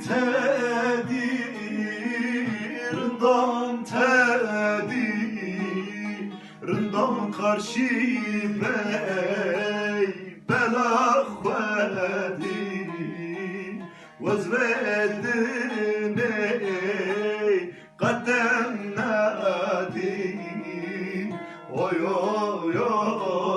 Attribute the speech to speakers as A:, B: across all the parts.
A: tedir Rındam karşı bey Bela khwedi Vezvedin ey Kaddem nadi Oy oy oy oy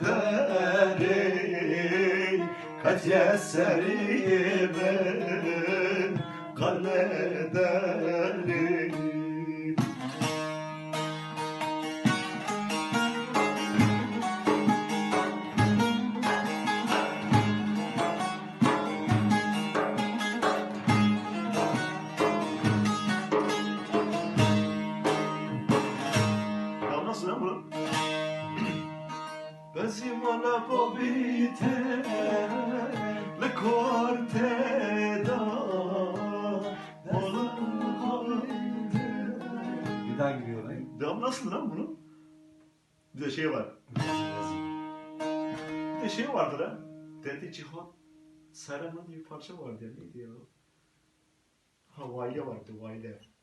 A: kaderi Kaç yeseri ben kalederim Ya nasıl lan bu? Besimana pobite le corte da
B: Bir daha giriyor lan.
A: Devam nasıl lan bunun? Bir de şey var. Bir de şey vardı lan. Dedi Cihan diye bir parça vardı ya neydi ya? Ha Vaile vardı Vaile.